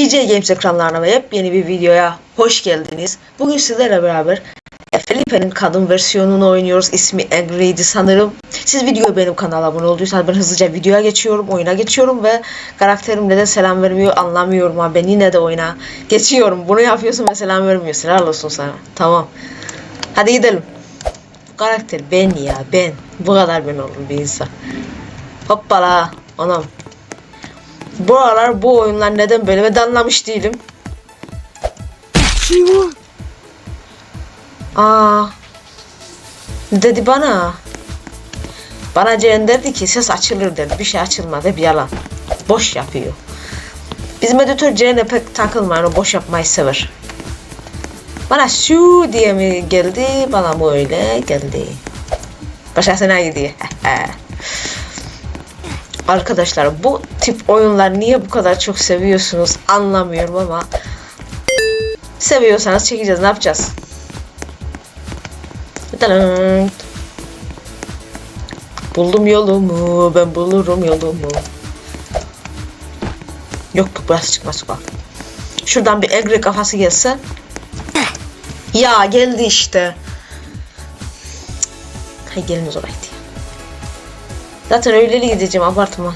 EJ Games ekranlarına ve yepyeni bir videoya hoş geldiniz. Bugün sizlerle beraber e, Felipe'nin kadın versiyonunu oynuyoruz. İsmi Agree'di sanırım. Siz videoya benim kanala abone olduysanız ben hızlıca videoya geçiyorum, oyuna geçiyorum ve karakterim neden selam vermiyor anlamıyorum ama ben yine de oyuna geçiyorum. Bunu yapıyorsun ve selam vermiyorsun. Helal olsun sana. Tamam. Hadi gidelim. Bu karakter ben ya ben. Bu kadar ben oldum bir insan. Hoppala. Anam. Bu aralar bu oyunlar neden böyle ve anlamış değilim. Aa. Dedi bana. Bana Ceren dedi ki ses açılır dedi. Bir şey açılmadı bir yalan. Boş yapıyor. Bizim editör Ceren'e pek takılmayan o boş yapmayı sever. Bana şu diye mi geldi? Bana mı öyle geldi? Başkasına gidiyor. Arkadaşlar bu tip oyunlar niye bu kadar çok seviyorsunuz anlamıyorum ama seviyorsanız çekeceğiz ne yapacağız? Buldum yolumu ben bulurum yolumu. Yok burası çıkmaz sokak. Şuradan bir egre kafası gelse. Ya geldi işte. Hay gelmez oraydı. Zaten öyleli gideceğim abartma.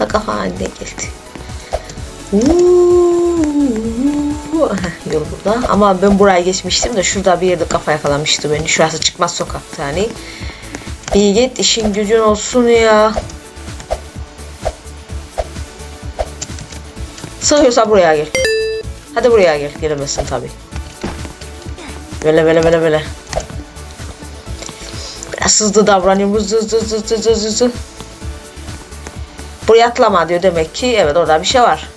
Bak kafa haline geldi. Uuu. Yol burada. Ama ben buraya geçmiştim de şurada bir yerde kafa yakalamıştı beni. Şurası çıkmaz sokaktı hani. İyi git işin gücün olsun ya. Sığıyorsa buraya gel. Hadi buraya gel. Gelemezsin tabi. Böyle böyle böyle böyle. Biraz hızlı davranıyorum. Hızlı hızlı hızlı hızlı hızlı hızlı. Buraya atlama diyor demek ki. Evet orada bir şey var.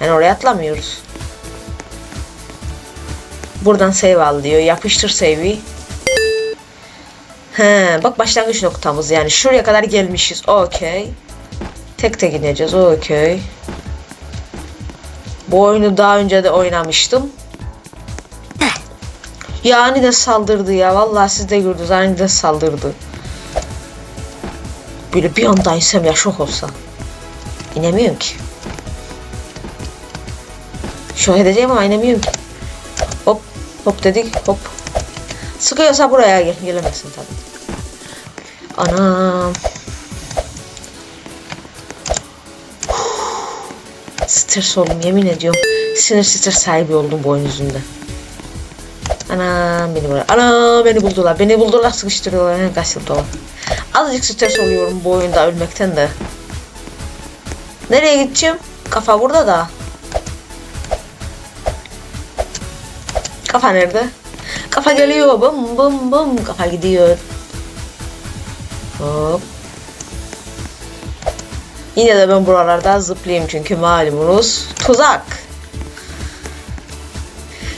Yani oraya atlamıyoruz. Buradan save al diyor. Yapıştır save'i. He, bak başlangıç noktamız yani şuraya kadar gelmişiz. Okey. Tek tek ineceğiz. Okey. Bu oyunu daha önce de oynamıştım. Ya aniden saldırdı ya. Vallahi siz de gördünüz aniden saldırdı. Böyle bir anda insem ya şok olsa. İnemiyorum ki. Şok edeceğim ama inemiyorum ki. Hop hop dedik hop. Sıkıyorsa buraya gel. Gelemezsin tabii. Anam. Stres oldum yemin ediyorum. Sinir stres sahibi oldum bu yüzünden. Ana beni buraya. Ana beni buldular. Beni buldular sıkıştırıyorlar. Dolar. Azıcık stres oluyorum bu oyunda ölmekten de. Nereye gideceğim? Kafa burada da. Kafa nerede? Kafa geliyor. Bum bum bum. Kafa gidiyor. Hop. Yine de ben buralarda zıplayayım çünkü malumunuz tuzak.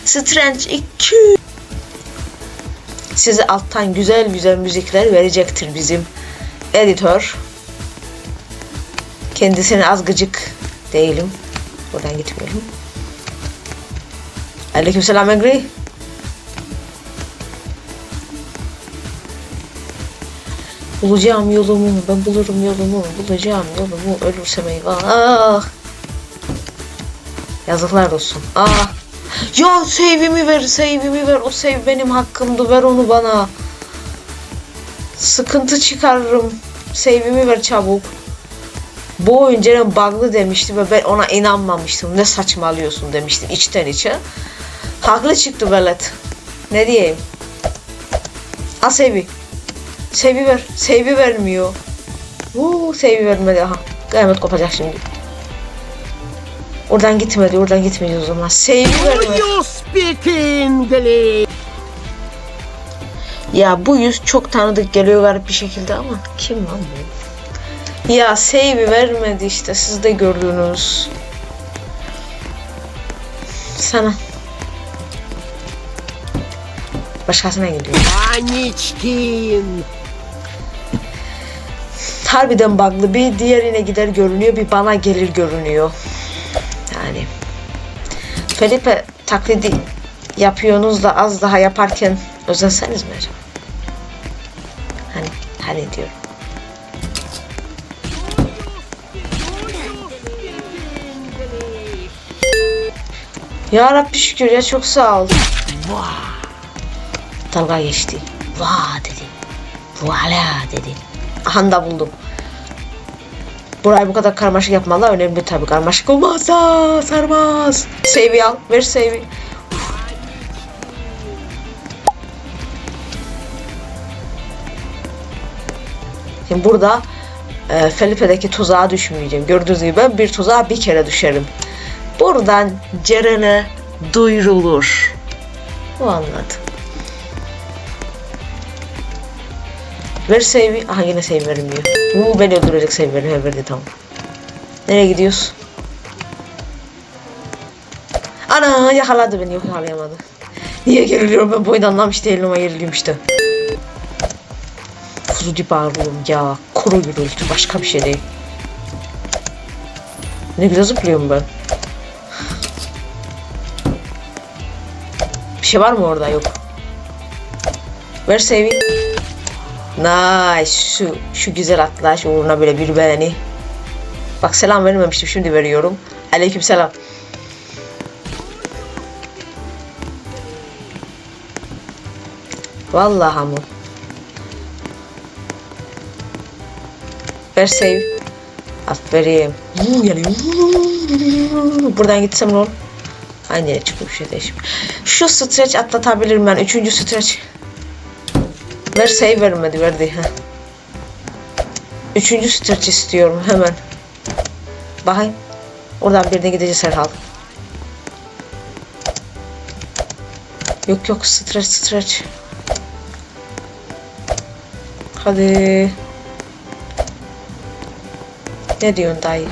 Strange 2 Size alttan güzel güzel müzikler verecektir bizim editör. Kendisine az gıcık değilim. Buradan gitmeyelim. Aleykümselam Engri. Bulacağım yolumu, ben bulurum yolumu, bulacağım yolumu, ölürsem eyvah. Ah! Yazıklar olsun. Ah! Ya save'imi ver, save'imi ver. O save benim hakkımdı. Ver onu bana. Sıkıntı çıkarırım. Save'imi ver çabuk. Bu oyun Ceren bug'lı demişti ve ben ona inanmamıştım. Ne saçmalıyorsun demiştim içten içe. Haklı çıktı velet. Ne diyeyim? Al save'i. Save'i ver. Save'i vermiyor. Uuu save'i vermedi. Aha. Kıyamet kopacak şimdi. Oradan gitmedi, oradan gitmedi o zaman. Save'i vermedi. you speak English? Ya bu yüz çok tanıdık geliyor garip bir şekilde ama kim lan bu? Ya save'i vermedi işte siz de gördünüz. Sana. Başkasına gidiyor. Aniçkin. Harbiden bug'lı bir diğerine gider görünüyor bir bana gelir görünüyor. Felipe taklidi yapıyorsunuz da az daha yaparken özenseniz mi? Hani hani diyorum. Ya Rabbi şükür ya çok sağ ol. Dalga geçti. Vaa dedi. Voila dedi. Aha da buldum. Burayı bu kadar karmaşık yapmalar önemli tabii. Karmaşık olmazsa sarmaz. Save'i al. Ver save'i. Şimdi burada e, Felipe'deki tuzağa düşmeyeceğim. Gördüğünüz gibi ben bir tuzağa bir kere düşerim. Buradan Ceren'e duyurulur. Bu anladım. Ver save'i. Aha yine save vermiyor. Bu beni öldürecek save veriyor. Verdi tamam. Nereye gidiyoruz? Ana yakaladı beni. Yok yakalayamadı. Niye geriliyorum ben bu oyunu anlamış değilim ama işte. Kuzucu bağırıyorum ya. Kuru gürültü başka bir şey değil. Ne güzel zıplıyorum ben. Bir şey var mı orada? Yok. Ver save'i. Nice. Şu, şu güzel atlaş uğruna böyle bir beğeni. Bak selam vermemiştim şimdi veriyorum. Aleyküm selam. Vallahi mı? Ver save. Aferin. Buradan gitsem ne olur? Aynı yere çıkıp şey değişmiyor. Şu stretch atlatabilirim ben. Üçüncü stretch. Ver save vermedi verdi. Heh. Üçüncü stretch istiyorum hemen. Bakayım. Oradan birine gideceğiz herhalde. Yok yok stretch stretch. Hadi. Ne diyorsun dayı?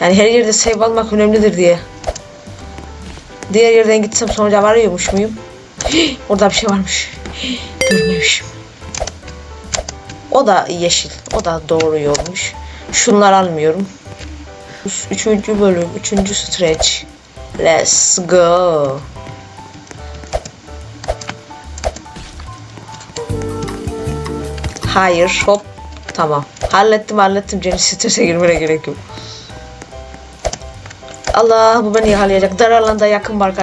Yani her yerde save almak önemlidir diye. Diğer yerden gitsem sonuca varıyormuş muyum? Orada bir şey varmış. Görmemişim. O da yeşil. O da doğru yolmuş. Şunları almıyorum. Üçüncü bölüm. Üçüncü stretch. Let's go. Hayır. Hop. Tamam. Hallettim hallettim. Cennet strese girmene gerek yok. Allah bu beni yakalayacak. Dar alanda yakın var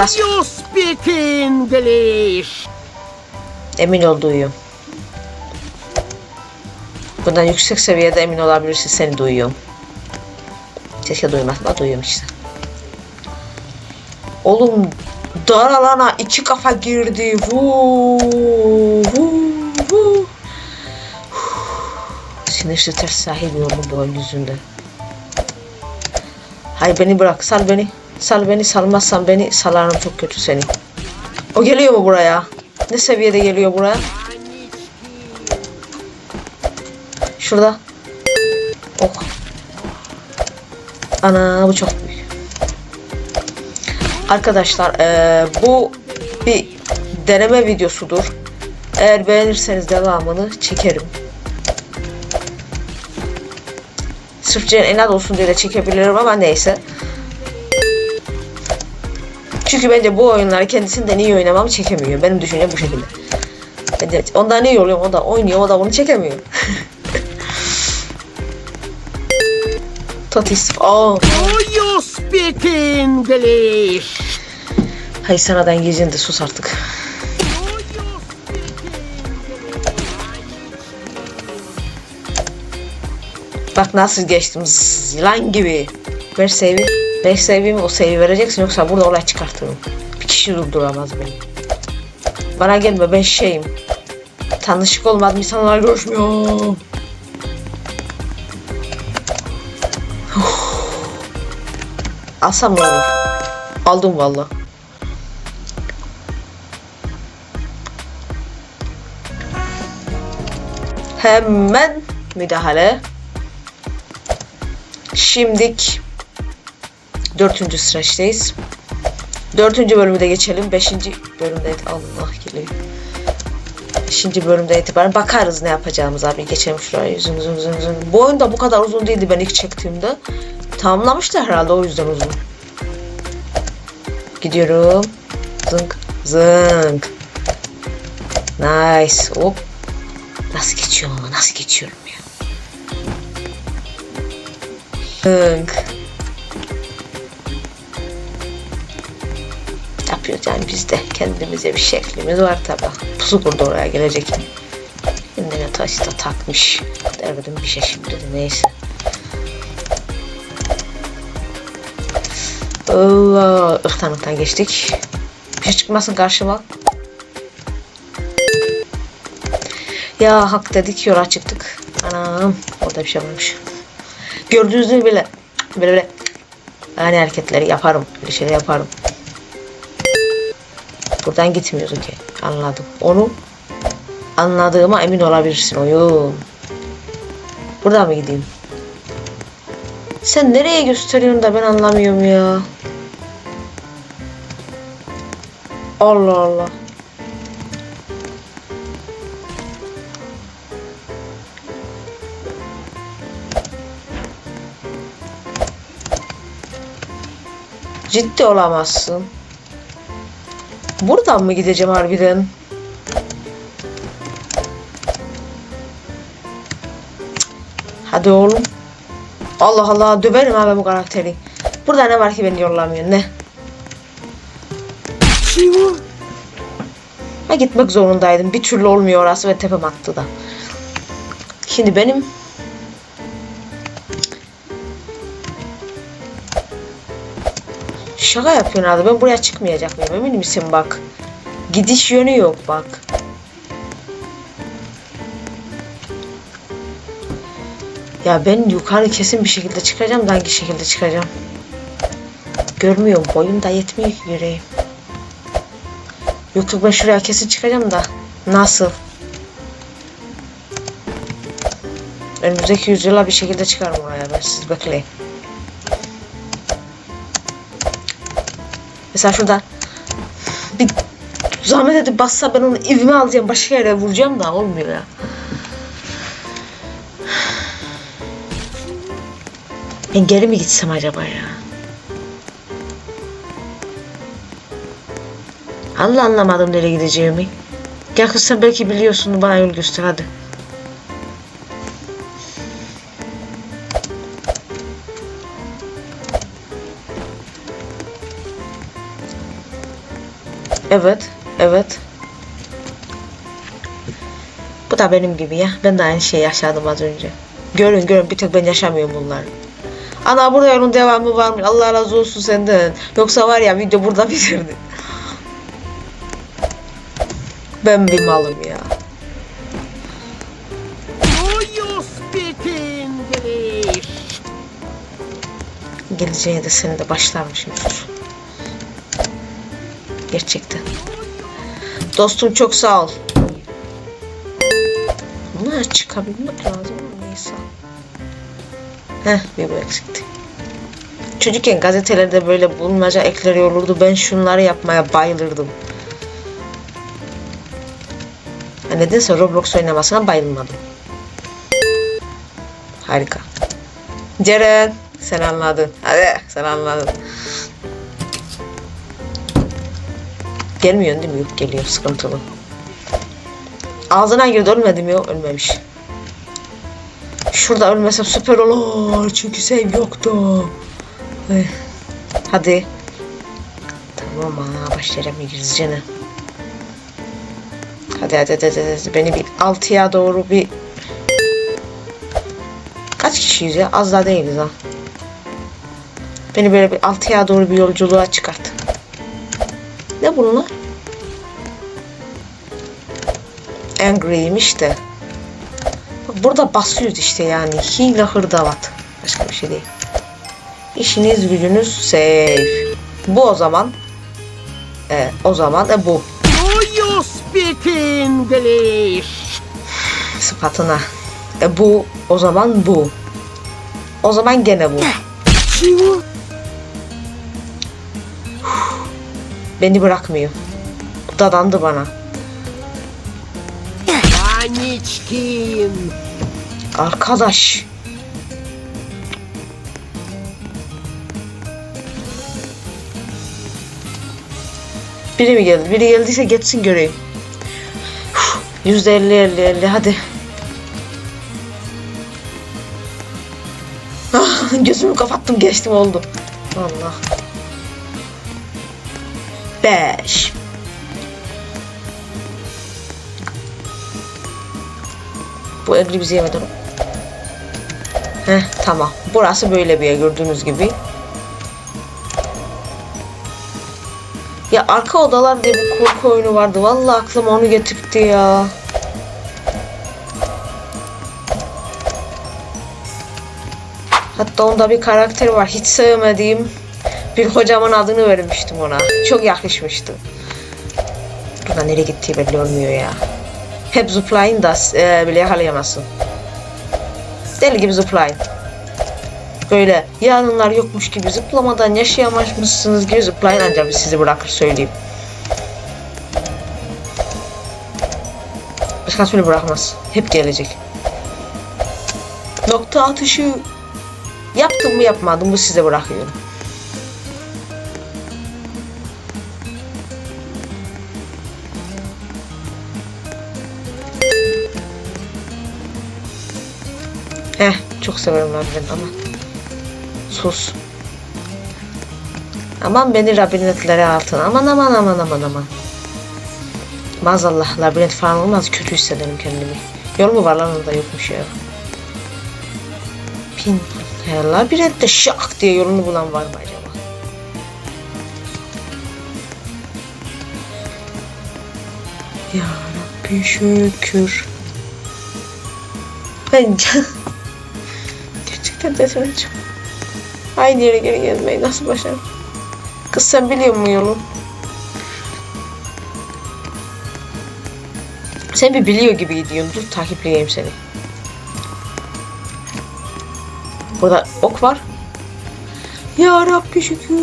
Asla You speak English. emin ol duyuyorum. Bundan yüksek seviyede emin olabilirsin seni duyuyorum. Keşke duymasam da duyuyorum işte. Oğlum dar alana iki kafa girdi. Vuu, vuu, vuu. Sinir stres sahibi oldum bu oyun yüzünden. Hayır beni bırak sal beni. Sal beni salmazsan beni salarım çok kötü seni. O geliyor mu buraya? Ne seviyede geliyor buraya? Şurada. Oh. Ana bu çok büyük. Arkadaşlar eee, bu bir deneme videosudur. Eğer beğenirseniz devamını çekerim. Sırf Ceren inat olsun diye de çekebilirim ama neyse. Çünkü bence bu oyunları kendisinden iyi oynamamı çekemiyor. Benim düşüncem bu şekilde. Bence ondan iyi oluyor. O da oynuyor. O da bunu çekemiyor. Totis. Aa. Do you speak English? Hay sanadan gecinde sus artık. Bak nasıl geçtim yılan gibi. Ver save'i. Ver save'imi o save'i vereceksin yoksa burada olay çıkartırım. Bir kişi durduramaz beni. Bana gelme ben şeyim. Tanışık olmadım insanlarla görüşmüyorum. Uf. Alsam ne olur? Aldım valla. Hemen müdahale. Şimdik dördüncü sıraçtayız. Dördüncü bölümü de geçelim. Beşinci bölümde Allah geliyor. Beşinci bölümde itibaren bakarız ne yapacağımız abi. Geçelim şuraya. Zın zın zın zın. Bu oyun da bu kadar uzun değildi ben ilk çektiğimde. Tamamlamışlar herhalde o yüzden uzun. Gidiyorum. Zınk zınk. Nice. Hop. Nasıl geçiyorum nasıl geçiyorum ya. Hınk. Yapıyoruz yani biz de kendimize bir şeklimiz var tabi. Pusu kurdu oraya gelecek. Kendine taş da takmış. Derdim bir şey şimdi de neyse. Allah ıhtan ıhtan geçtik. Bir şey çıkmasın karşıma. Ya hak dedik yola çıktık. Anam orada bir şey varmış. Gördüğünüz gibi böyle böyle böyle yani hareketleri yaparım. Bir şeyler yaparım. Buradan gitmiyoruz ki. Anladım. Onu anladığıma emin olabilirsin oyun. Buradan mı gideyim? Sen nereye gösteriyorsun da ben anlamıyorum ya. Allah Allah. Ciddi olamazsın. Buradan mı gideceğim harbiden? Hadi oğlum. Allah Allah döverim abi bu karakteri. Burada ne var ki beni yollamıyor ne? Ha gitmek zorundaydım. Bir türlü olmuyor orası ve tepem attı da. Şimdi benim Şaka yapıyorsun abi. Ben buraya çıkmayacak mıyım? Emin misin bak. Gidiş yönü yok bak. Ya ben yukarı kesin bir şekilde çıkacağım da hangi şekilde çıkacağım? Görmüyorum. Boyum da yetmiyor ki yüreğim. Yok yok ben şuraya kesin çıkacağım da. Nasıl? Önümüzdeki yüzyıla bir şekilde çıkarım oraya ben siz bekleyin. Mesela şuradan bir zahmet edip bassa ben onu evime alacağım başka yere vuracağım da olmuyor ya. Ben geri mi gitsem acaba ya? Allah anlamadım nereye gideceğimi. Gel kız sen belki biliyorsun bana yol göster hadi. Evet, evet. Bu da benim gibi ya. Ben de aynı şeyi yaşadım az önce. Görün görün bir tek ben yaşamıyorum bunları. Ana burada yolun devamı var mı? Allah razı olsun senden. Yoksa var ya video burada bitirdi. Ben bir malım ya. Geleceğine de seni de başlarmışım. Gerçekten. Dostum çok sağ ol. Bunlar çıkabilmek lazım neyse. Heh bir bu eksikti. Çocukken gazetelerde böyle bulmaca ekleri olurdu. Ben şunları yapmaya bayılırdım. Ha, nedense Roblox oynamasına bayılmadım. Harika. Ceren sen anladın. Hadi sen anladın. Gelmiyorsun değil mi? Yok geliyor sıkıntılı. Ağzına girdi ölmedi mi? Yok ölmemiş. Şurada ölmesem süper olur. Çünkü save yoktu. Ay. Hadi. Tamam ha başlayacağım İngilizcene. Hadi hadi hadi, hadi. Beni bir altıya doğru bir Kaç kişiyiz ya? Az da değiliz ha. Beni böyle bir altıya doğru bir yolculuğa çıkart. Ne bunlar? Angry'ymiş de. Bak burada basıyoruz işte yani. Hile hırdavat. Başka bir şey değil. İşiniz gücünüz safe. Bu o zaman. E, o zaman e bu. Do you speak English? Sıfatına. E bu o zaman bu. O zaman gene bu. Beni bırakmıyor. Dadandı bana. Paniçkim. Arkadaş. Biri mi geldi? Biri geldiyse geçsin göreyim. Yüzde elli elli elli hadi. Ah, gözümü kapattım geçtim oldu. Allah. 5 Bu egri bizi yemedi. Heh tamam. Burası böyle bir yer gördüğünüz gibi. Ya arka odalar diye bir korku oyunu vardı. Vallahi aklıma onu getirtti ya. Hatta onda bir karakter var. Hiç sevmediğim bir hocamın adını vermiştim ona. Çok yakışmıştı. Buradan nereye gittiği belli olmuyor ya. Hep zıplayın da e, bile yakalayamazsın. Deli gibi zıplayın. Böyle yarınlar yokmuş gibi zıplamadan yaşayamazmışsınız gibi zıplayın ancak biz sizi bırakır söyleyeyim. Başkası beni bırakmaz. Hep gelecek. Nokta atışı yaptım mı yapmadım mı size bırakıyorum. Çok severim labirent ama. Sus. Aman beni labirentlere altına. Aman aman aman aman aman. Maazallah labirent falan olmaz kötü hissederim kendimi. Yol mu var lan orada yokmuş ya. Pin. He, labirentte şak diye yolunu bulan var mı acaba? Ya Rabbi şükür. Ben gerçekten delireceğim. Aynı yere geri gelmeyi nasıl başarım? Kız sen biliyor musun yolu? Sen bir biliyor gibi gidiyorsun. Dur takipleyeyim seni. Burada ok var. Ya Rabbi şükür.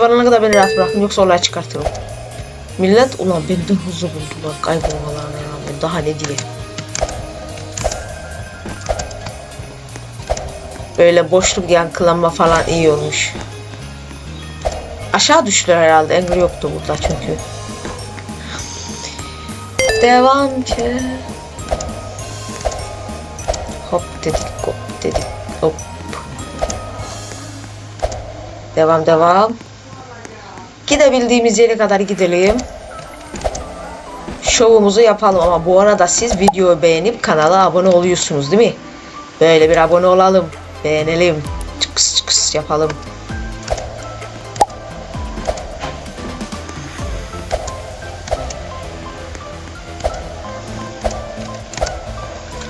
Alana kadar beni rahat bırakın yoksa olay çıkartırım. Millet ulan benden hızlı buldular kaybolmalarına rağmen daha ne diye. Böyle boşluk yankılanma falan iyi olmuş. Aşağı düştüler herhalde. Angry yoktu burada çünkü. Devam ki. Hop dedik hop dedik hop. Devam devam. Gidebildiğimiz yere kadar gidelim. Şovumuzu yapalım ama bu arada siz videoyu beğenip kanala abone oluyorsunuz değil mi? Böyle bir abone olalım. Beğenelim. Çıkıs çıkıs yapalım.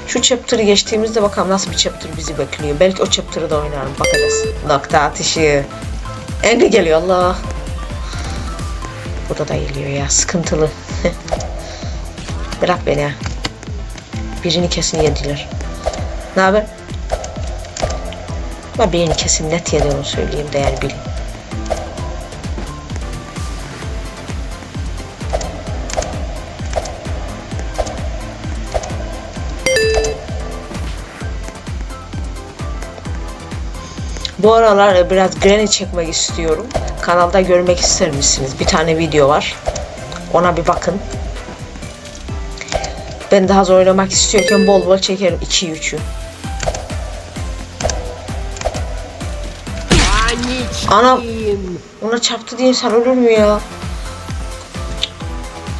Şu chapter'ı geçtiğimizde bakalım nasıl bir chapter bizi bekliyor. Belki o chapter'ı da oynarım. Bakacağız. Nokta atışı. Angry geliyor Allah. Burada da geliyor ya. Sıkıntılı. Bırak beni ya. Birini kesin yediler. Ne haber? Ben birini kesin net yedi onu söyleyeyim de yani bilin. Bu aralar biraz Granny çekmek istiyorum. Kanalda görmek ister misiniz? Bir tane video var. Ona bir bakın. Ben daha az oynamak istiyorken bol bol çekerim 2'yi 3'ü. Anam. Paniçkin. Ona çarptı diye ölür mü ya?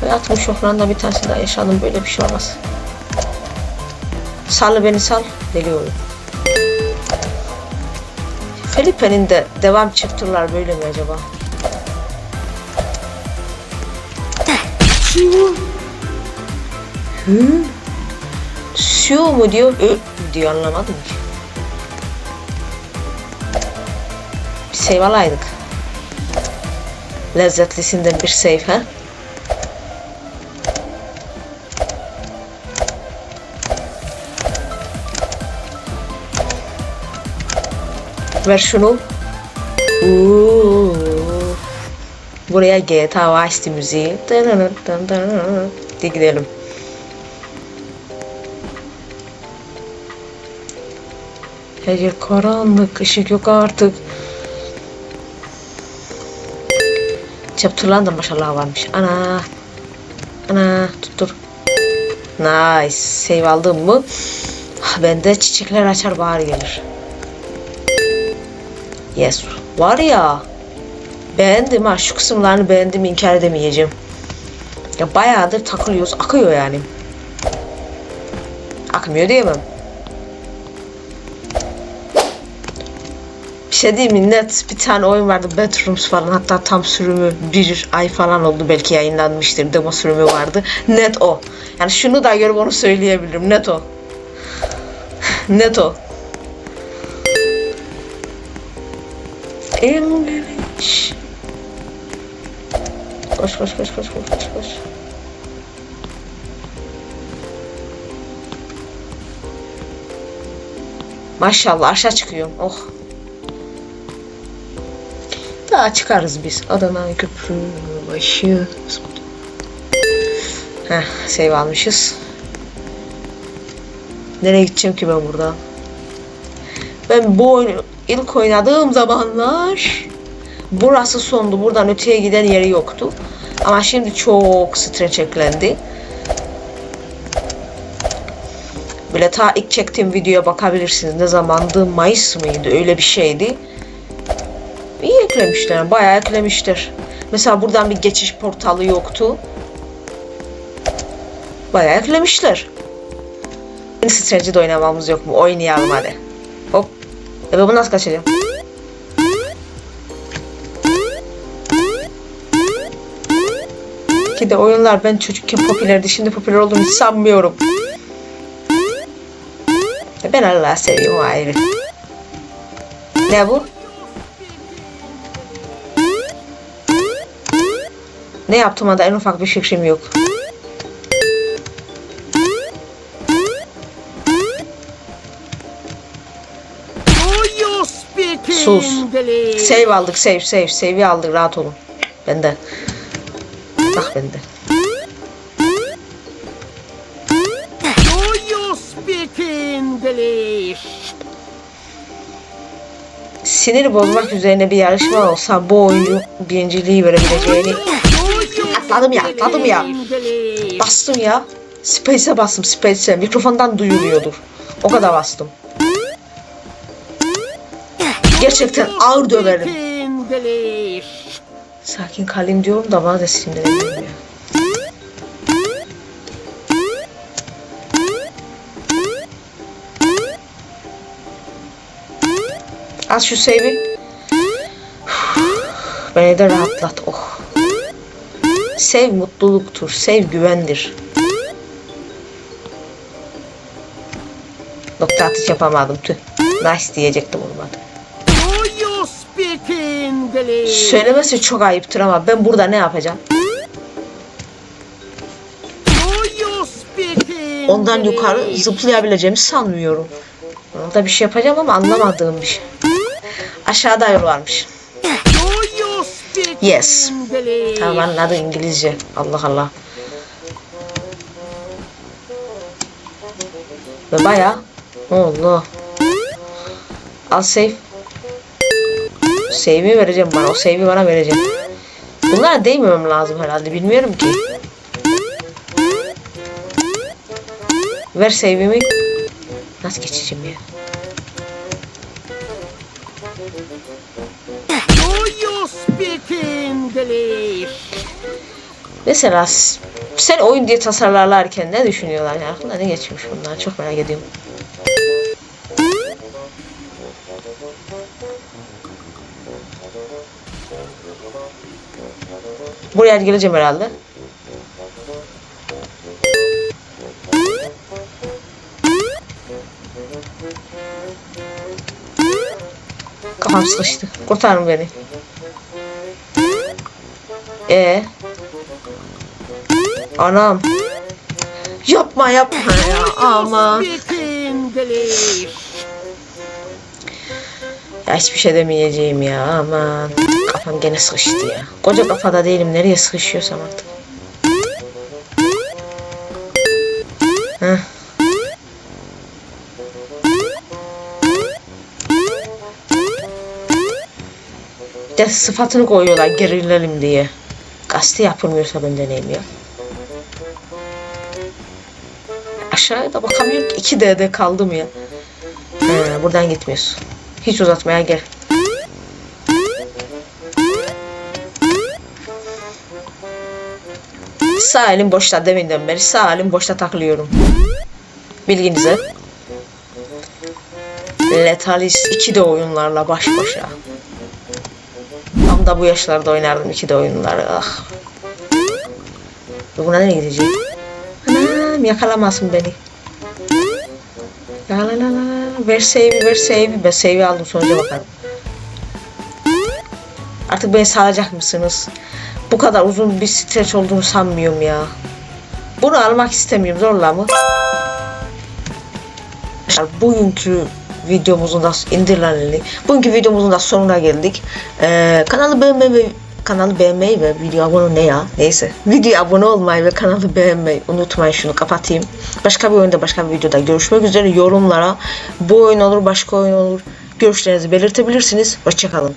Hayatımın şoklarında bir tanesi daha yaşadım. Böyle bir şey olmaz. Sal beni sal. Deli oyun. Felipe'nin de devam chapter'lar böyle mi acaba? Sio mu diyor? Ö diyor anlamadım ki. Save alaydık. Lezzetlisinden bir save ha? Ver şunu. Uuu. Buraya GTA Vice müziği. Hadi gidelim. Her yer karanlık, ışık yok artık. Chapter'ların da maşallah varmış. Ana. Ana tuttur. Nice. Save aldım mı? Ah bende çiçekler açar bahar gelir. Yes. Var ya. Beğendim ha. Şu kısımlarını beğendim inkar edemeyeceğim. Ya bayağıdır takılıyoruz. Akıyor yani. Akmıyor diyemem. Şey diyeyim mi? Net bir tane oyun vardı. Bedrooms falan. Hatta tam sürümü bir ay falan oldu. Belki yayınlanmıştır. Demo sürümü vardı. Net o. Yani şunu da görüp onu söyleyebilirim. Net o. Net o. English. Koş koş koş koş koş koş koş. Maşallah aşağı çıkıyorum. Oh. Daha çıkarız biz. Adana köprü başı. Heh, save almışız. Nereye gideceğim ki ben burada? Ben bu oyunu ilk oynadığım zamanlar burası sondu. Buradan öteye giden yeri yoktu. Ama şimdi çok streç eklendi. Böyle ta ilk çektiğim videoya bakabilirsiniz. Ne zamandı? Mayıs mıydı? Öyle bir şeydi. Eklemişler. Bayağı eklemişler. Mesela buradan bir geçiş portalı yoktu. Bayağı eklemişler. Strange'i de oynamamız yok mu? Oynayalım hadi. Hop. E ben bunu nasıl kaçıracağım? Ki de oyunlar ben çocukken popülerdi. Şimdi popüler olduğunu sanmıyorum. E Ben Allah'ı seviyorum ayrı. Ne bu? Ne yaptığıma da en ufak bir fikrim yok. Sus. Save aldık save save. Save'i aldık rahat olun. Bende. Bak bende. Sinir bozmak üzerine bir yarışma olsa bu oyuncu birinciliği verebileceğini Atladım ya, atladım ya. Bastım ya. Space'e bastım Space'e. Mikrofondan duyuluyordur. O kadar bastım. Gerçekten ağır döverim. Sakin kalayım diyorum da bana da sinirleniyorum ya. Al şu save'i. Beni de rahatlat. Oh. Sev mutluluktur. Sev güvendir. Nokta atış yapamadım. Tüh. Nice diyecektim olmadı. Söylemesi çok ayıptır ama ben burada ne yapacağım? Ondan yukarı zıplayabileceğimi sanmıyorum. Orada bir şey yapacağım ama anlamadığım bir şey. Aşağıda yol varmış. Yes. Tamam anladım İngilizce. Allah Allah. Ve baya Allah. Al save. Save'i vereceğim bana. O save'i bana vereceğim. Bunlara değmemem lazım herhalde. Bilmiyorum ki. Ver save'imi. Nasıl geçeceğim ya? Mesela sen oyun diye tasarlarlarken ne düşünüyorlar? Yani aklına ne geçmiş bunlar? Çok merak ediyorum. Buraya geleceğim herhalde. Kafam sıkıştı. Kurtarın beni. Ee, Anam. Yapma yapma ya ama. Ya hiçbir şey demeyeceğim ya aman. Kafam gene sıkıştı ya. Koca kafada değilim nereye sıkışıyorsam artık. Heh. De sıfatını koyuyorlar gerilelim diye. Gazete yapılmıyorsa ben deneyim ya. Aşağıya da bakamıyorum ki 2D'de kaldım ya. He, buradan gitmiyoruz. Hiç uzatmaya gel. Sağ elim boşta deminden beri sağ elim boşta takılıyorum. Bilginize. Letalis 2D oyunlarla baş başa. Tam da bu yaşlarda oynardım 2D oyunları. Ah. Buna nereye gidecek? Anam yakalamasın beni. La la la la. Ver save'i ver save'i. Ben save'i aldım sonuca bakalım. Artık beni salacak mısınız? Bu kadar uzun bir streç olduğunu sanmıyorum ya. Bunu almak istemiyorum. Zorla mı? Bugünkü videomuzun da indirilen eli. Bugünkü videomuzun da sonuna geldik. Ee, kanalı beğenmeyi kanalı beğenmeyi ve video abone ne ya? Neyse. Video abone olmayı ve kanalı beğenmeyi unutmayın. Şunu kapatayım. Başka bir oyunda başka bir videoda görüşmek üzere. Yorumlara bu oyun olur başka oyun olur. Görüşlerinizi belirtebilirsiniz. Hoşçakalın